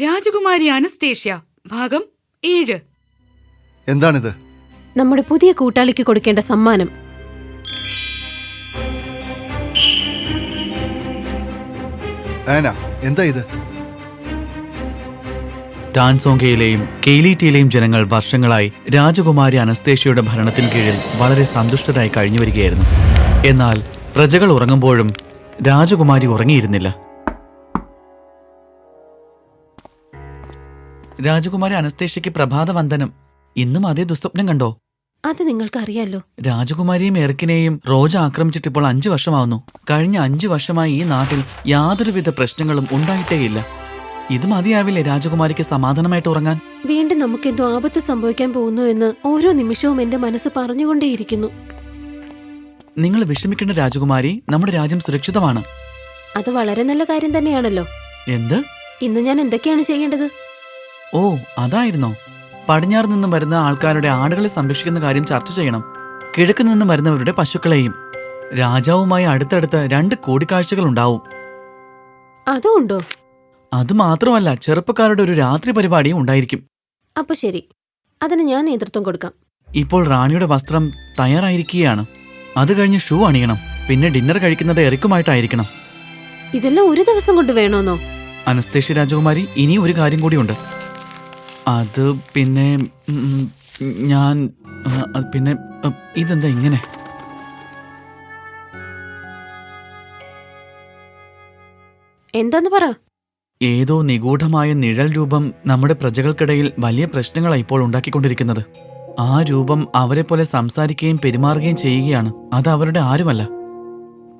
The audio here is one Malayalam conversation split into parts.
രാജകുമാരി അനസ്തേഷ്യ ഭാഗം ഏഴ്. എന്താണിത്? നമ്മുടെ പുതിയ കൂട്ടാളിക്ക് കൊടുക്കേണ്ട സമ്മാനം. ആന എന്താ ഇത്? ടാൻസോങ്കയിലെയും കെയിലീറ്റയിലെയും ജനങ്ങൾ വർഷങ്ങളായി രാജകുമാരി അനസ്തേഷ്യയുടെ ഭരണത്തിന് കീഴിൽ വളരെ സന്തുഷ്ടരായി കഴിഞ്ഞു വരികയായിരുന്നു. എന്നാൽ പ്രജകൾ ഉറങ്ങുമ്പോഴും രാജകുമാരി ഉറങ്ങിയിരുന്നില്ല. രാജകുമാരി അനസ്തേഷ്യയ്ക്ക് പ്രഭാതവന്ദനം. ഇന്നും അതേ ദുസ്വപ്നം കണ്ടോ? അത് നിങ്ങൾക്ക് അറിയാലോ രാജകുമാരിയും എർക്കിനെയും റോജ ആക്രമിച്ചിട്ട് ഇപ്പോൾ അഞ്ചു വർഷമാവുന്നു. കഴിഞ്ഞ അഞ്ചു വർഷമായി ഈ നാട്ടിൽ യാതൊരുവിധ പ്രശ്നങ്ങളും ഉണ്ടായിട്ടേയില്ല. ഇത് മതിയാവില്ലേ രാജകുമാരിക്ക് സമാധാനമായിട്ട് ഉറങ്ങാൻ? വീണ്ടും നമുക്കെന്തോ ആപത്ത് സംഭവിക്കാൻ പോകുന്നു എന്ന് ഓരോ നിമിഷവും എന്റെ മനസ്സ് പറഞ്ഞുകൊണ്ടേയിരിക്കുന്നു. നിങ്ങൾ വിഷമിക്കുന്ന രാജകുമാരി നമ്മുടെ രാജ്യം സുരക്ഷിതമാണ്. അത് വളരെ നല്ല കാര്യം തന്നെയാണല്ലോ. എന്ത്? ഇന്ന് ഞാൻ എന്തൊക്കെയാണ് ചെയ്യേണ്ടത്? ഓ അതായിരുന്നോ? പടിഞ്ഞാറ് നിന്നും വരുന്ന ആൾക്കാരുടെ ആടുകളെ സംരക്ഷിക്കുന്ന കാര്യം ചർച്ച ചെയ്യണം. കിഴക്ക് നിന്നും വരുന്നവരുടെ പശുക്കളെയും. രാജാവുമായി അടുത്തടുത്ത് രണ്ട് കൂടിക്കാഴ്ചകൾ ഉണ്ടാവും. അതുണ്ടോ അത് മാത്രമല്ല ചെറുപ്പക്കാരുടെ ഒരു രാത്രി പരിപാടിയും ഉണ്ടായിരിക്കും. അപ്പൊ ശരി. അതിന് ഞാൻ നേതൃത്വം കൊടുക്കാം. ഇപ്പോൾ റാണിയുടെ വസ്ത്രം തയ്യാറായിരിക്കുകയാണ്. അത് കഴിഞ്ഞ് ഷൂ അണിയണം. പിന്നെ ഡിന്നർ കഴിക്കുന്നത് എറിക്കുമായിട്ടായിരിക്കണം. ഇതെല്ലാം ഒരു ദിവസം കൊണ്ട് വേണോന്നോ? അനസ്തേഷ്യ രാജകുമാരി ഇനി ഒരു കാര്യം കൂടിയുണ്ട്. അത് പിന്നെ ഉം, ഞാൻ ആ, അത് പിന്നെ ഉം, ഇതെന്താ ഇങ്ങനെ? എന്താന്ന് പറ? ഏതോ നിഗൂഢമായ നിഴൽ രൂപം നമ്മുടെ പ്രജകൾക്കിടയിൽ വലിയ പ്രശ്നങ്ങളാണ് ഇപ്പോൾ ഉണ്ടാക്കിക്കൊണ്ടിരിക്കുന്നത്. ആ രൂപം അവരെ പോലെ സംസാരിക്കുകയും പെരുമാറുകയും ചെയ്യുകയാണ്. അത് അവരുടെ ആരുമല്ല.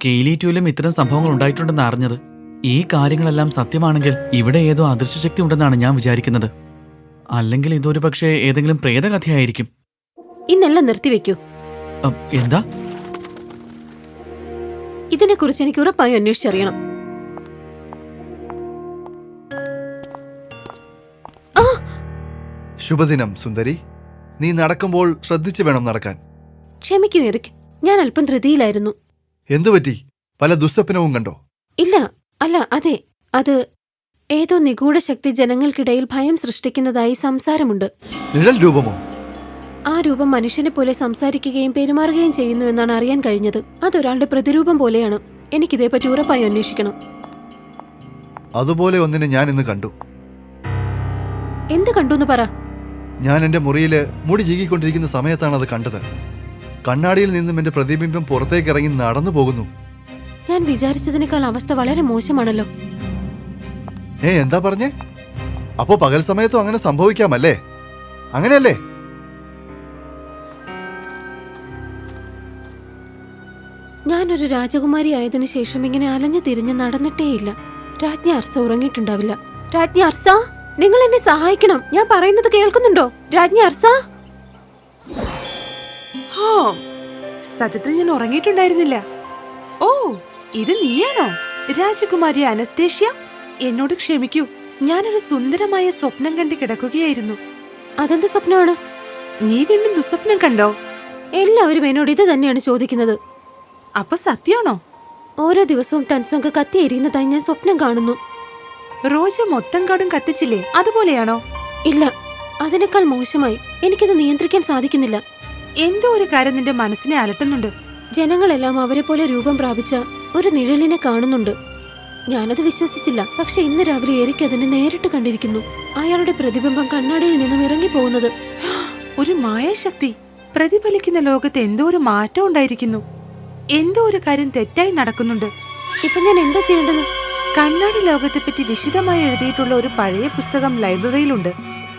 കെയിലീറ്റൂലും ഇത്തരം സംഭവങ്ങൾ ഉണ്ടായിട്ടുണ്ടെന്ന് അറിഞ്ഞത് ഈ കാര്യങ്ങളെല്ലാം സത്യമാണെങ്കിൽ ഇവിടെ ഏതോ അദൃശ്യശക്തി ഉണ്ടെന്നാണ് ഞാൻ വിചാരിക്കുന്നത്. അല്ലെങ്കിൽ ഇതൊരു പക്ഷേ ഏതെങ്കിലും പ്രേതകഥയായിരിക്കും. ഇന്നെല്ലാം നിർത്തിവെക്കൂ അം, എന്താ? ഇതിനെക്കുറിച്ച് എനിക്ക് ഉറപ്പായി അന്വേഷിച്ചറിയണം. ശുഭദിനം സുന്ദരി. നീ നടക്കുമ്പോൾ ശ്രദ്ധിച്ചു വേണം നടക്കാൻ. ക്ഷമിക്കൂ എറിക്. ഞാൻ അല്പം ധൃതിയിലായിരുന്നു. എന്തുപറ്റി? പല ദുസ്വപ്നവും കണ്ടോ? ഇല്ല അല്ല അതെ. അത് ഏതോ നിഗൂഢ ശക്തി ജനങ്ങൾക്കിടയിൽ ഭയം സൃഷ്ടിക്കുന്നതായി സംസാരമുണ്ട്. നിഴൽ രൂപമോ? ആ രൂപം മനുഷ്യനെ പോലെ സംസാരിക്കുകയും പെരുമാറുകയും ചെയ്യുന്നു എന്നാണ് അറിയാൻ കഴിഞ്ഞത്. അതൊരാളുടെ പ്രതിരൂപം പോലെയാണ്. എനിക്കിതേപ്പറ്റി ഉറപ്പായി അന്വേഷിക്കണം. അതുപോലെ ഒന്നിനെ ഞാൻ ഇന്ന് കണ്ടു. എന്ത് കണ്ടു എന്ന് പറ. ഞാൻ എന്റെ മുറിയിൽ മുടി ചീകിക്കൊണ്ടിരിക്കുന്ന സമയത്താണ് അത് കണ്ടത്. കണ്ണാടിയിൽ നിന്നും എന്റെ പ്രതിബിംബം പുറത്തേക്ക് ഇറങ്ങി നടന്നു പോകുന്നു. ഞാൻ വിചാരിച്ചതിനേക്കാൾ അവസ്ഥ വളരെ മോശമാണല്ലോ. ഏ എന്താ പറഞ്ഞേ? അപ്പോ പകൽ സമയത്തും അങ്ങനെ സംഭവിക്കാമല്ലേ? അങ്ങനെയല്ലേ? ഞാനൊരു രാജകുമാരി ആയതിനു ശേഷം ഇങ്ങനെ അലഞ്ഞു തിരിഞ്ഞ് നടന്നിട്ടേയില്ല. രാജ്ഞി അർസ ഉറങ്ങിയിട്ടുണ്ടാവില്ല. രാജ്ഞി അർസ നിങ്ങൾ എന്നെ സഹായിക്കണം. ഞാൻ പറയുന്നത് കേൾക്കുന്നുണ്ടോ? രാജ്ഞി അർസ? ഹോ സത്യത്തിൽ ഞാൻ ഉറങ്ങിയിട്ടുണ്ടായിരുന്നില്ല. ഓ ഇത് നീയാണോ? രാജകുമാരി അനസ്തേഷ്യ? എന്നോട് ക്ഷമിക്കൂ. ഞാനൊരു സുന്ദരമായ സ്വപ്നം കണ്ട് കിടക്കുകയായിരുന്നു. അതെന്ത് സ്വപ്നമാണ്? നീ വീണ്ടും ദുസ്വപ്നം കണ്ടോ? എല്ലാവരും എന്നോട് ഇത് തന്നെയാണ് ചോദിക്കുന്നത്. അപ്പൊ സത്യമാണോ? ഓരോ ദിവസവും ടൻസൊങ്ക കത്തി എരിയുന്നതായി ഞാൻ സ്വപ്നം കാണുന്നു. റോജ മൊത്തം കാടും കത്തിച്ചില്ലേ? അതുപോലെയാണോ? ഇല്ല അതിനേക്കാൾ മോശമായി. എനിക്കത് നിയന്ത്രിക്കാൻ സാധിക്കുന്നില്ല. എന്തോ ഒരു കാര്യം നിന്റെ മനസ്സിനെ അലട്ടുന്നുണ്ട്. ജനങ്ങളെല്ലാം അവരെ പോലെ രൂപം പ്രാപിച്ച ഒരു നിഴലിനെ കാണുന്നുണ്ട്. ഞാനത് വിശ്വസിച്ചില്ല. പക്ഷെ ഇന്ന് രാവിലെ എരിക്ക് അതിനെ നേരിട്ട് കണ്ടിരിക്കുന്നു. അയാളുടെ പ്രതിബിംബം കണ്ണാടിയിൽ നിന്നും ഇറങ്ങി പോകുന്നത്. ഒരു മായാശക്തി. പ്രതിഫലിക്കുന്ന ലോകത്ത് എന്തോ ഒരു മാറ്റം ഉണ്ടായിരിക്കുന്നു. എന്തോ ഒരു കാര്യം തെറ്റായി നടക്കുന്നുണ്ട്. ഇപ്പൊ ഞാൻ എന്താ ചെയ്യേണ്ടത്? കണ്ണാടി ലോകത്തെ പറ്റി വിശദമായി എഴുതിയിട്ടുള്ള ഒരു പഴയ പുസ്തകം ലൈബ്രറിയിലുണ്ട്.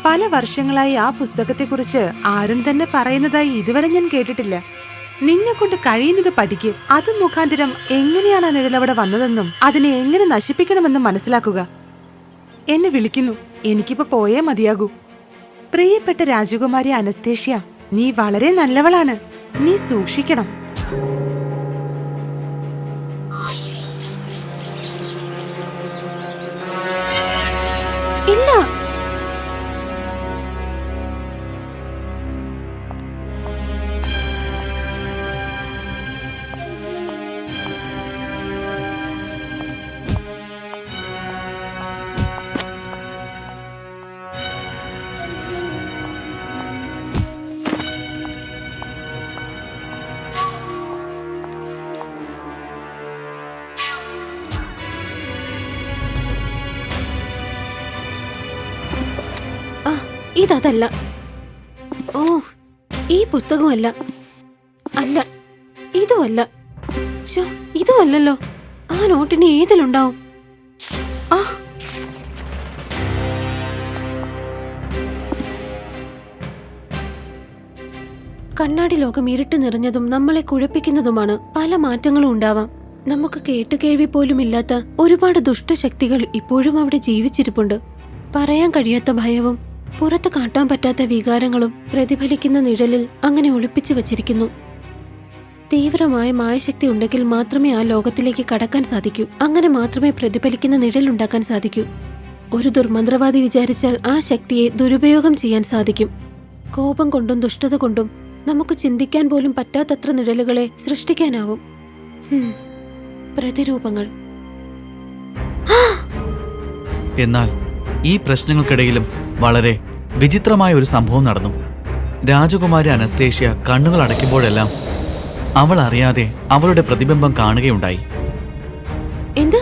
പല വർഷങ്ങളായി ആ പുസ്തകത്തെക്കുറിച്ച് ആരും തന്നെ പറയുന്നതായി ഇതുവരെ ഞാൻ കേട്ടിട്ടില്ല. നിന്നെ കൊണ്ട് കഴിയുന്നത് പഠിക്ക്. അത് മുഖാന്തരം എങ്ങനെയാണ് ആ നിഴലവിടെ വന്നതെന്നും അതിനെ എങ്ങനെ നശിപ്പിക്കണമെന്നും മനസ്സിലാക്കുക. എന്നെ വിളിക്കുന്നു. എനിക്കിപ്പോ പോയേ മതിയാകൂ. പ്രിയപ്പെട്ട രാജകുമാരി അനസ്തേഷ്യ നീ വളരെ നല്ലവളാണ്. നീ സൂക്ഷിക്കണം. ഇല്ല. ഇതല്ല ഓ ഈ പുസ്തകമല്ല. അല്ല ഇതുമല്ല. ഇതുമല്ലോ ആ നോട്ടിന് ഏതിലുണ്ടാവും? ആ. കണ്ണാടി ലോകം ഇരുട്ട് നിറഞ്ഞതും നമ്മളെ കുഴപ്പിക്കുന്നതുമാണ് പല മാറ്റങ്ങളും ഉണ്ടാവാം. നമുക്ക് കേട്ടുകേൾവി പോലും ഇല്ലാത്ത ഒരുപാട് ദുഷ്ടശക്തികൾ ഇപ്പോഴും അവിടെ ജീവിച്ചിരിപ്പുണ്ട്. പറയാൻ കഴിയാത്ത ഭയവും പുറത്ത് കാട്ടാൻ പറ്റാത്ത വികാരങ്ങളും പ്രതിഫലിക്കുന്ന നിഴലിൽ അങ്ങനെ ഒളിപ്പിച്ചു വച്ചിരിക്കുന്നു. തീവ്രമായ മായശക്തി ഉണ്ടെങ്കിൽ മാത്രമേ ആ ലോകത്തിലേക്ക് കടക്കാൻ സാധിക്കൂ. അങ്ങനെ മാത്രമേ പ്രതിഫലിക്കുന്ന നിഴൽ ഉണ്ടാക്കാൻ സാധിക്കൂ. ഒരു ദുർമന്ത്രവാദി വിചാരിച്ചാൽ ആ ശക്തിയെ ദുരുപയോഗം ചെയ്യാൻ സാധിക്കും. കോപം കൊണ്ടും ദുഷ്ടത കൊണ്ടും നമുക്ക് ചിന്തിക്കാൻ പോലും പറ്റാത്തത്ര നിഴലുകളെ സൃഷ്ടിക്കാനാവും. പ്രതിരൂപങ്ങൾ. എന്നാൽ ഈ പ്രശ്നങ്ങൾക്കിടയിലും വളരെ വിചിത്രമായ ഒരു സംഭവം നടന്നു. രാജകുമാരി അനസ്തേഷ്യ കണ്ണുകൾ അടയ്ക്കുമ്പോഴെല്ലാം അവൾ അറിയാതെ അവളുടെ പ്രതിബിംബം കാണുകയുണ്ടായി. എന്ത്?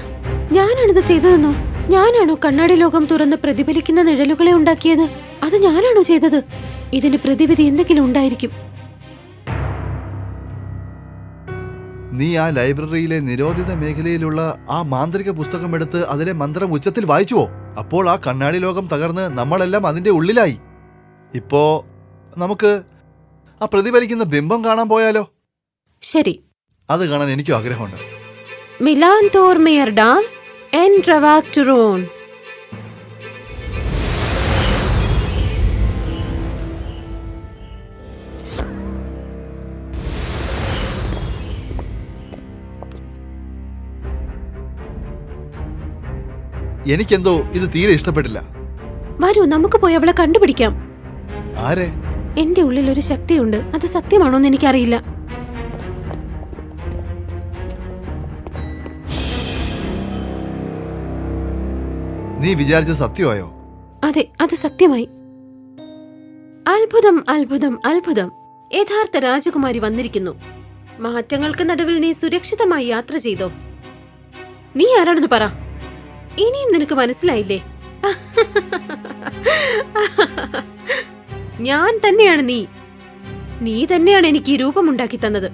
ഞാനാണിത് ചെയ്തതെന്നോ? ഞാനാണോ കണ്ണാടി ലോകം തുറന്ന് പ്രതിഫലിക്കുന്ന നിഴലുകളെ ഉണ്ടാക്കിയത്? അത് ഞാനാണോ ചെയ്തത്? ഇതിന് പ്രതിവിധി എന്തെങ്കിലും ഉണ്ടായിരിക്കും. നീ ആ ലൈബ്രറിയിലെ നിരോധിത മേഖലയിലുള്ള ആ മാന്ത്രിക പുസ്തകം എടുത്ത് അതിലെ മന്ത്രം ഉച്ചത്തിൽ വായിച്ചുവോ? അപ്പോൾ ആ കണ്ണാടി ലോകം തകർന്ന് നമ്മളെല്ലാം അതിന്റെ ഉള്ളിലായി. ഇപ്പോ നമുക്ക് ആ പ്രതിഫലിക്കുന്ന ബിംബം കാണാൻ പോയാലോ? ശരി. അത് കാണാൻ എനിക്കും ആഗ്രഹമുണ്ട്. മിലാൻ തോർമേർഡ എൻ ട്രവാക്ടുറോൺ എനിക്കെന്തോ ഇത് തീരെ ഇഷ്ടപ്പെട്ടില്ല. വരൂ നമുക്ക് പോയി അവളെ കണ്ടുപിടിക്കാം. ആരെ? എന്റെ ഉള്ളിൽ ഒരു ശക്തിയുണ്ട്. അത് സത്യമാണോന്ന് എനിക്കറിയില്ല. നീ വിചാരിച്ച സത്യമായോ? അതെ അത് സത്യമായി. അത്ഭുതം അത്ഭുതം അത്ഭുതം. യഥാർത്ഥ രാജകുമാരി വന്നിരിക്കുന്നു. മാറ്റങ്ങൾക്ക് നടുവിൽ നീ സുരക്ഷിതമായി യാത്ര ചെയ്തോ? നീ ആരാണെന്ന് പറ. ഇനിയും നിനക്ക് മനസ്സിലായില്ലേ? ഞാൻ തന്നെയാണ് നീ. നീ തന്നെയാണ് എനിക്ക് ഈ രൂപമുണ്ടാക്കി തന്നത്.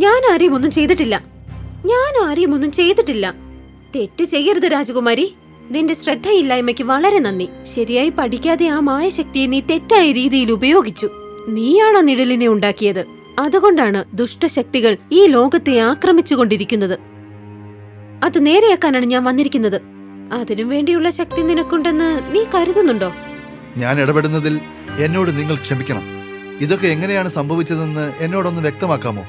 ഞാൻ ആരെയും ഒന്നും ചെയ്തിട്ടില്ല. ഞാൻ ആരെയും ഒന്നും ചെയ്തിട്ടില്ല. തെറ്റ് ചെയ്യരുത് രാജകുമാരി. നിന്റെ ശ്രദ്ധയില്ലായ്മയ്ക്ക് വളരെ നന്ദി. ശരിയായി പഠിക്കാതെ ആ മായശക്തിയെ നീ തെറ്റായ രീതിയിൽ ഉപയോഗിച്ചു. നീയാണോ നിഴലിനെ ഉണ്ടാക്കിയത്? അതുകൊണ്ടാണ് ദുഷ്ടശക്തികൾ ഈ ലോകത്തെ ആക്രമിച്ചുകൊണ്ടിരിക്കുന്നത്. അത് നേരെയാക്കാനാണ് ഞാൻ വന്നിരിക്കുന്നത്. അതിനു വേണ്ടിയുള്ള ശക്തി നിനക്കുണ്ടെന്ന് നീ കരുതുന്നുണ്ടോ? ഞാൻ ഇടപെടുന്നതിൽ എന്നോട് നിങ്ങൾ ക്ഷമിക്കണം. ഇതൊക്കെ എങ്ങനെയാണ് സംഭവിച്ചതെന്ന് എന്നോടൊന്ന് വ്യക്തമാക്കാമോ?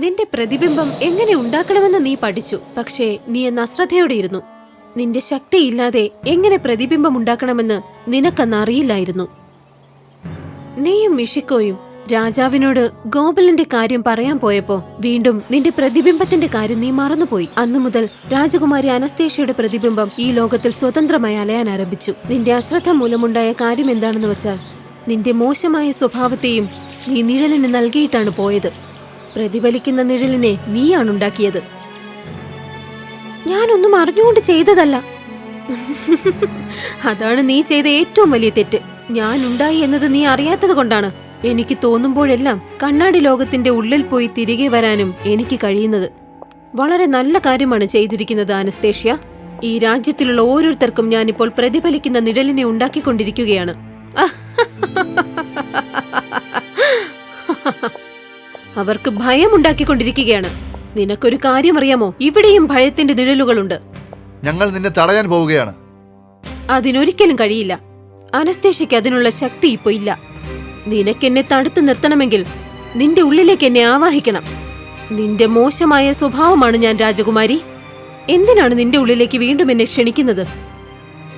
നിന്റെ പ്രതിബിംബം എങ്ങനെ ഉണ്ടാക്കണമെന്ന് നീ പഠിച്ചു. പക്ഷേ നീ എന്ന് അശ്രദ്ധയോടെ ഇരുന്നു നിന്റെ ശക്തിയില്ലാതെ എങ്ങനെ പ്രതിബിംബം ഉണ്ടാക്കണമെന്ന് നിനക്കന്ന് അറിയില്ലായിരുന്നു നീയും മിഷിക്കോയും രാജാവിനോട് ഗോപലിന്റെ കാര്യം പറയാൻ പോയപ്പോ വീണ്ടും നിന്റെ പ്രതിബിംബത്തിന്റെ കാര്യം നീ മറന്നുപോയി. അന്നു മുതൽ രാജകുമാരി അനസ്തേഷ്യയുടെ പ്രതിബിംബം ഈ ലോകത്തിൽ സ്വതന്ത്രമായി അലയാൻ ആരംഭിച്ചു. നിന്റെ അശ്രദ്ധ മൂലമുണ്ടായ കാര്യം എന്താണെന്ന് വെച്ചാൽ നിന്റെ മോശമായ സ്വഭാവത്തെയും നീ നിഴലിന് നൽകിയിട്ടാണ് പോയത്. പ്രതിഫലിക്കുന്ന നിഴലിനെ നീയാണ് ഉണ്ടാക്കിയത്. ഞാനൊന്നും അറിഞ്ഞുകൊണ്ട് ചെയ്തതല്ല. അതാണ് നീ ചെയ്ത ഏറ്റവും വലിയ തെറ്റ്. ഞാൻ ഉണ്ടായി എന്നത് നീ അറിയാത്തത് കൊണ്ടാണ്. എനിക്ക് തോന്നുമ്പോഴെല്ലാം കണ്ണാടി ലോകത്തിന്റെ ഉള്ളിൽ പോയി തിരികെ വരാനും എനിക്ക് കഴിയുന്നത്. വളരെ നല്ല കാര്യമാണ് ചെയ്തിരിക്കുന്നത് അനസ്തേഷ്യ. ഈ രാജ്യത്തിലുള്ള ഓരോരുത്തർക്കും ഞാനിപ്പോൾ പ്രതിഫലിക്കുന്ന നിഴലിനെ ഉണ്ടാക്കിക്കൊണ്ടിരിക്കുകയാണ്. അവർക്ക് ഭയം ഭയമുണ്ടാക്കിക്കൊണ്ടിരിക്കുകയാണ്. നിനക്കൊരു കാര്യം അറിയാമോ ഇവിടെയും ഭയത്തിന്റെ നിഴലുകളുണ്ട്. ഞങ്ങൾ നിന്നെ തടയാൻ പോവുകയാണ്. അതിനൊരിക്കലും കഴിയില്ല. അനസ്തേഷ്യയ്ക്ക് അതിനുള്ള ശക്തി ഇപ്പൊ ഇല്ല. നിനക്കെന്നെ തടുത്തു നിർത്തണമെങ്കിൽ നിന്റെ ഉള്ളിലേക്ക് എന്നെ ആവാഹിക്കണം. നിന്റെ മോശമായ സ്വഭാവമാണ് ഞാൻ രാജകുമാരി. എന്തിനാണ് നിന്റെ ഉള്ളിലേക്ക് വീണ്ടും എന്നെ ക്ഷണിക്കുന്നത്?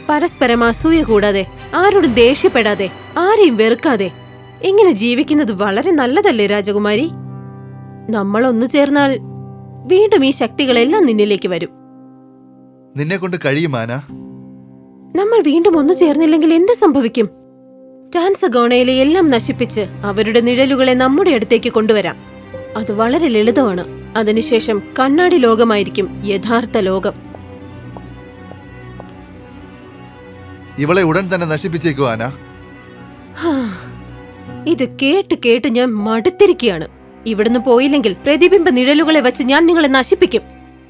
പരസ്പരം അസൂയ കൂടാതെ ആരോടും ദേഷ്യപ്പെടാതെ ആരെയും വെറുക്കാതെ. ഇങ്ങനെ ജീവിക്കുന്നത് വളരെ നല്ലതല്ലേ രാജകുമാരി? നമ്മൾ ഒന്നു ചേർന്നാൽ വീണ്ടും ഈ ശക്തികളെല്ലാം നിന്നിലേക്ക് വരും. നിന്നെ കൊണ്ട് കഴിയുമാന? നമ്മൾ വീണ്ടും ഒന്നു ചേർന്നില്ലെങ്കിൽ എന്ത് സംഭവിക്കും? ടാൻസഗോണയിലെ എല്ലാം നശിപ്പിച്ച് അവരുടെ നിഴലുകളെ നമ്മുടെ അടുത്തേക്ക് കൊണ്ടുവരാം. അത് വളരെ ലളിതമാണ്. അതിനുശേഷം കണ്ണാടി ലോകമായിരിക്കും യഥാർത്ഥ ലോകം. ഇവളെ ഉടൻ തന്നെ നശിപ്പിച്ചേക്കോ ആന. ഇത് കേട്ട് കേട്ട് ഞാൻ മടുത്തിരിക്കുകയാണ്. ഇവിടുന്ന് പോയില്ലെങ്കിൽ പ്രതിബിംബ നിഴലുകളെ വെച്ച് ഞാൻ നിങ്ങളെ നശിപ്പിക്കും.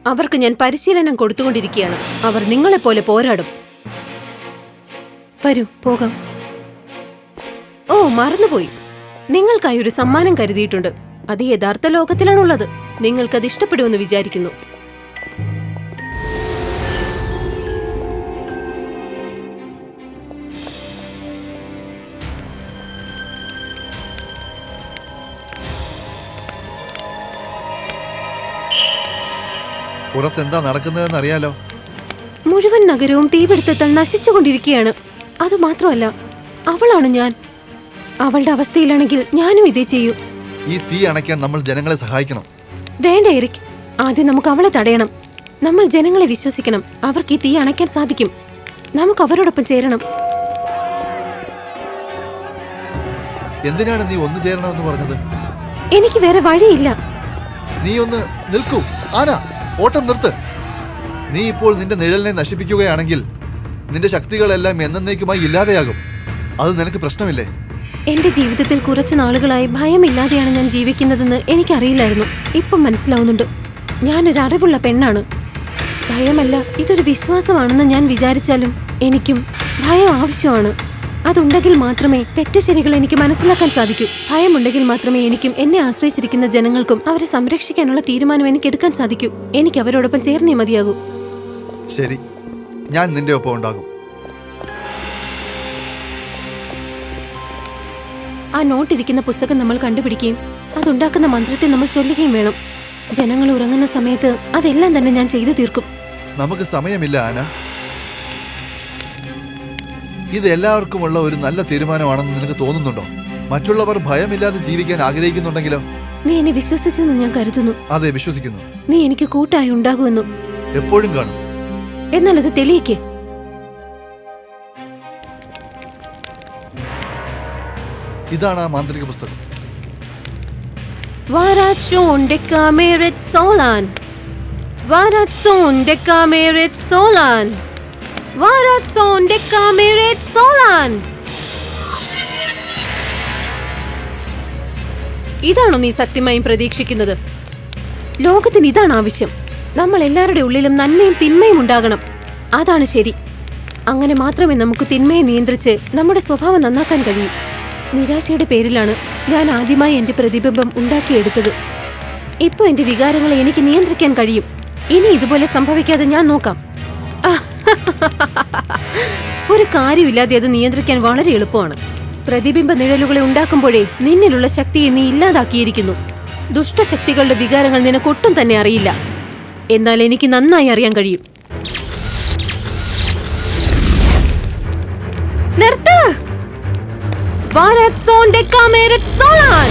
അവർക്ക് ഞാൻ പരിശീലനം കൊടുത്തുകൊണ്ടിരിക്കുകയാണ്. അവർ നിങ്ങളെപ്പോലെ പോരാടും. വരൂ പോകാം. ഓ മറന്നുപോയി. നിങ്ങൾക്കായി ഒരു സമ്മാനം കരുതിയിട്ടുണ്ട്. അത് യഥാർത്ഥ ലോകത്തിലാണുള്ളത്. നിങ്ങൾക്കത് ഇഷ്ടപ്പെടുമെന്ന് വിചാരിക്കുന്നു. പുറത്തെന്താ നടക്കുന്നതെന്ന് അറിയാലോ മുഴുവൻ നഗരവും തീപിടുത്തത്താൽ നശിച്ചുകൊണ്ടിരിക്കുകയാണ്. അത് മാത്രമല്ല അവളാണ് ഞാൻ. അവളുടെ അവസ്ഥയിലാണെങ്കിൽ ഞാനും ഇതേ ചെയ്യൂ. ഈ തീ അണയ്ക്കാൻ നമ്മൾ ജനങ്ങളെ സഹായിക്കണം. വേണ്ട എറിക്. ആദ്യം നമുക്ക് അവളെ തടയണം. നമ്മൾ ജനങ്ങളെ വിശ്വസിക്കണം. അവർക്ക് ഈ തീ അണയ്ക്കാൻ സാധിക്കും. നമുക്ക് അവരോടൊപ്പം ചേരണം. എന്തിനാണ് നീ ഒന്ന് ചേരണമെന്ന് പറഞ്ഞത്? എനിക്ക് വേറെ വഴിയില്ല. നീ ഒന്ന് നിൽക്കൂ. ആന ഓട്ടം നിർത്ത്. നീ ഇപ്പോൾ നിന്റെ നിഴലിനെ നശിപ്പിക്കുകയാണെങ്കിൽ നിന്റെ ശക്തികളെല്ലാം എന്നേക്കുമായി ഇല്ലാതെയാകും. അത് നിനക്ക് പ്രശ്നമില്ലേ? എന്റെ ജീവിതത്തിൽ കുറച്ചു നാളുകളായി ഭയമില്ലാതെയാണ് ഞാൻ ജീവിക്കുന്നതെന്ന് എനിക്കറിയില്ലായിരുന്നു. ഇപ്പം മനസ്സിലാവുന്നുണ്ട്. ഞാനൊരു അറിവുള്ള പെണ്ണാണ്. ഭയമല്ല ഇതൊരു വിശ്വാസമാണെന്ന് ഞാൻ വിചാരിച്ചാലും എനിക്കും ഭയം ആവശ്യമാണ്. അതുണ്ടെങ്കിൽ മാത്രമേ തെറ്റുശരികൾ എനിക്ക് മനസ്സിലാക്കാൻ സാധിക്കൂ. ഭയമുണ്ടെങ്കിൽ മാത്രമേ എനിക്കും എന്നെ ആശ്രയിച്ചിരിക്കുന്ന ജനങ്ങൾക്കും അവരെ സംരക്ഷിക്കാനുള്ള തീരുമാനം എനിക്ക് എടുക്കാൻ സാധിക്കൂ. എനിക്ക് അവരോടൊപ്പം ചേർന്നേ മതിയാകൂ. ശരി. ഞാൻ നിന്റെ ഒപ്പം ഉണ്ടാകും. ആ നോട്ട് നോട്ടിരിക്കുന്ന പുസ്തകം നമ്മൾ കണ്ടുപിടിക്കുകയും അതുണ്ടാക്കുന്ന മന്ത്രത്തെ നമ്മൾ ചൊല്ലുകയും വേണം. ജനങ്ങൾ ഉറങ്ങുന്ന സമയത്ത് അതെല്ലാം തന്നെ ഞാൻ ചെയ്തു തീർക്കും. നമുക്ക് സമയമില്ല ആന. ഇത് എല്ലാവർക്കുമുള്ള ഒരു നല്ല തീരുമാനമാണെന്ന് നിനക്ക് തോന്നുന്നുണ്ടോ? മറ്റുള്ളവർ ഭയമില്ലാതെ ജീവിക്കാൻ ആഗ്രഹിക്കുന്നുണ്ടെങ്കിലോ? നീ എന്നെ വിശ്വസിച്ചു എന്ന് ഞാൻ കരുതുന്നു. അതെ വിശ്വസിക്കുന്നു. നീ എനിക്ക് കൂട്ടായി ഉണ്ടാകുമെന്നും. എപ്പോഴും കാണും. എന്നാൽ അത് തെളിയിക്കേ. ഇതാണ് ആ മാന്ത്രിക പുസ്തകം. ഇതാണോ നീ സത്യമായും പ്രതീക്ഷിക്കുന്നത്? ലോകത്തിന് ഇതാണ് ആവശ്യം. നമ്മൾ എല്ലാവരുടെ ഉള്ളിലും നന്മയും തിന്മയും ഉണ്ടാകണം. അതാണ് ശരി. അങ്ങനെ മാത്രമേ നമുക്ക് തിന്മയെ നിയന്ത്രിച്ച് നമ്മുടെ സ്വഭാവം നന്നാക്കാൻ കഴിയൂ. നിരാശയുടെ പേരിലാണ് ഞാൻ ആദ്യമായി എന്റെ പ്രതിബിംബം ഉണ്ടാക്കിയെടുത്തത്. ഇപ്പൊ എന്റെ വികാരങ്ങളെ എനിക്ക് നിയന്ത്രിക്കാൻ കഴിയും. ഇനി ഇതുപോലെ സംഭവിക്കാതെ ഞാൻ നോക്കാം. ഒരു കാര്യമില്ലാതെ അത് നിയന്ത്രിക്കാൻ വളരെ എളുപ്പമാണ്. പ്രതിബിംബ നിഴലുകളെ ഉണ്ടാക്കുമ്പോഴേ നിന്നിലുള്ള ശക്തിയെ നീ ഇല്ലാതാക്കിയിരിക്കുന്നു. ദുഷ്ടശക്തികളുടെ വികാരങ്ങൾ നിനക്കൊട്ടും തന്നെ അറിയില്ല. എന്നാൽ എനിക്ക് നന്നായി അറിയാൻ കഴിയും. Varatson decamerit solan!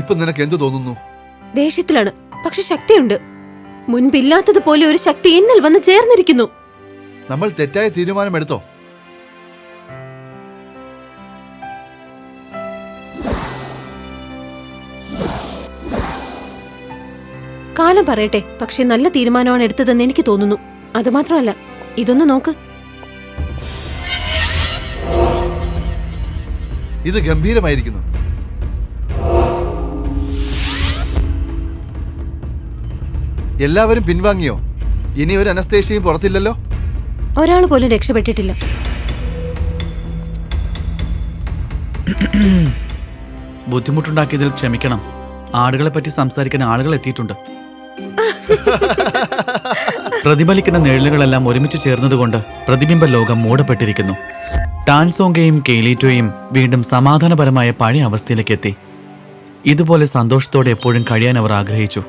ഇപ്പൊ നിനക്ക് എന്തു തോന്നുന്നു? ദേഷ്യത്തിലാണ്. പക്ഷെ ശക്തിയുണ്ട്. മുൻപില്ലാത്തതുപോലെ ഒരു ശക്തി എന്നിൽ വന്ന് ചേർന്നിരിക്കുന്നു. നമ്മൾ തെറ്റായ തീരുമാനമെടുത്തോ? കാലം പറയട്ടെ. പക്ഷെ നല്ല തീരുമാനമാണ് എടുത്തതെന്ന് എനിക്ക് തോന്നുന്നു. അതുമാത്രമല്ല ഇതൊന്ന് നോക്ക്. ഇത് ഗംഭീരമായിരിക്കുന്നു. എല്ലാവരും പിൻവാങ്ങിയോ? ഇനി ഒരു അനസ്തേഷ്യയും പുറത്തില്ലല്ലോ? ഒരാൾ പോലും രക്ഷപ്പെട്ടിട്ടില്ല. ബുദ്ധിമുട്ടുണ്ടാക്കിയതിൽ ക്ഷമിക്കണം. ആടുകളെ പറ്റി സംസാരിക്കാൻ ആളുകൾ എത്തിയിട്ടുണ്ട്. പ്രതിഫലിക്കുന്ന നിഴലുകളെല്ലാം ഒരുമിച്ച് ചേർന്നതുകൊണ്ട് പ്രതിബിംബ ലോകം മൂടപ്പെട്ടിരിക്കുന്നു. ടാൻസോങ്കയും കെയ്ലീറ്റോയും വീണ്ടും സമാധാനപരമായ പഴയ അവസ്ഥയിലേക്ക് എത്തി ഇതുപോലെ സന്തോഷത്തോടെ എപ്പോഴും കഴിയാൻ അവർ ആഗ്രഹിച്ചു.